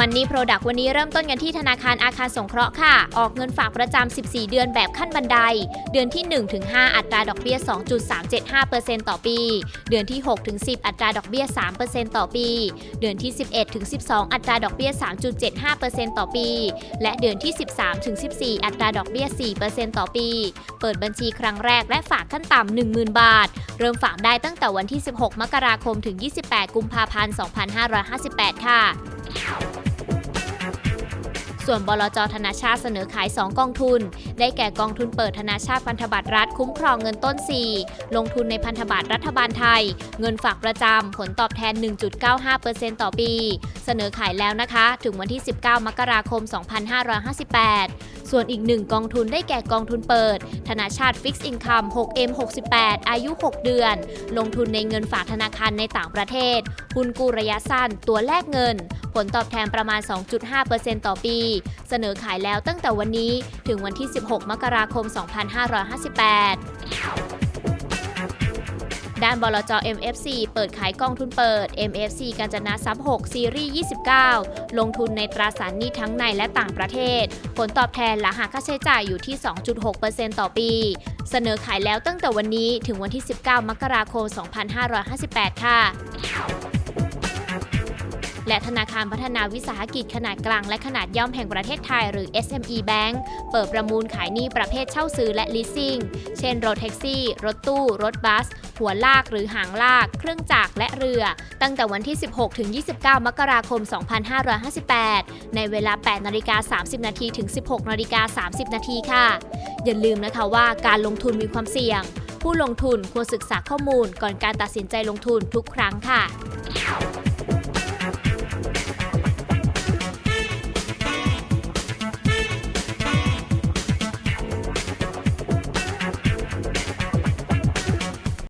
มันนี่โปรดักวันนี้เริ่มต้นกันที่ธนาคารอาคารสงเคราะห์ค่ะ ออกเงินฝากประจำ 14 เดือนแบบขั้นบันได เดือนที่ 1-5 อัตราดอกเบี้ย 2.375%ต่อปี เดือนที่ 6-10 อัตราดอกเบี้ย 3%ต่อปี เดือนที่ 11-12 อัตราดอกเบี้ย 3.75%ต่อปี และเดือนที่ 13-14 อัตราดอกเบี้ย 4%ต่อปี เปิดบัญชีครั้งแรกและฝากขั้นต่ำ 10,000 บาท เริ่มฝากได้ตั้งแต่วันที่ 16 มกราคม ถึง 28 กุมภาพันธ์ 2558 ค่ะ ส่วนบลจธนาชาติเสนอขาย 2 กองทุน ได้แก่กองทุนเปิดธนาชาติพันธบัตรรัฐคุ้มครองเงินต้น 4 ลงทุนในพันธบัตรรัฐบาลไทย เงินฝากประจำผลตอบแทน 1.95%ต่อปี เสนอขายแล้วนะคะ ถึงวันที่ 19 มกราคม 2558 ส่วนอีกหนึ่งกองทุนได้แก่กองทุนเปิด ธนาชาติฟิกซ์อินคัม 6M68 อายุ 6 เดือน ลงทุนในเงินฝากธนาคารในต่างประเทศหุ้นกู้ระยะสั้นตัวแลกเงิน ผลตอบแทนประมาณ 2.5%ต่อปี เสนอขายแล้วตั้งแต่วันนี้ถึงวันที่ 16 มกราคม 2558ด้านบลจ MFC เปิดขายกองทุนเปิด MFC กาญจนาทรัพย์6ซีรีส์ 29 ลงทุนในตราสารหนี้ทั้งในและต่างประเทศ ผลตอบแทนหลังหักค่าใช้จ่ายอยู่ที่ 2.6%ต่อปี เสนอขายแล้วตั้งแต่วันนี้ถึงวันที่ 19 มกราคม 2558 ค่ะ และธนาคารพัฒนาวิสาหกิจขนาดกลางและขนาดย่อมแห่งประเทศไทยหรือ SME Bank เปิดประมูลขายหนี้ประเภทเช่าซื้อและ leasing เช่น รถแท็กซี่ รถตู้ รถบัส หัวลากหรือหางลาก เครื่องจักรและเรือ ตั้งแต่วันที่ 16 ถึง 29 มกราคม 2558 ในเวลา 8 นาฬิกา 30 นาทีถึง 16 นาฬิกา 30 นาทีค่ะ อย่าลืมนะคะว่าการลงทุนมีความเสี่ยง ผู้ลงทุนควรศึกษาข้อมูลก่อนการตัดสินใจลงทุนทุกครั้งค่ะ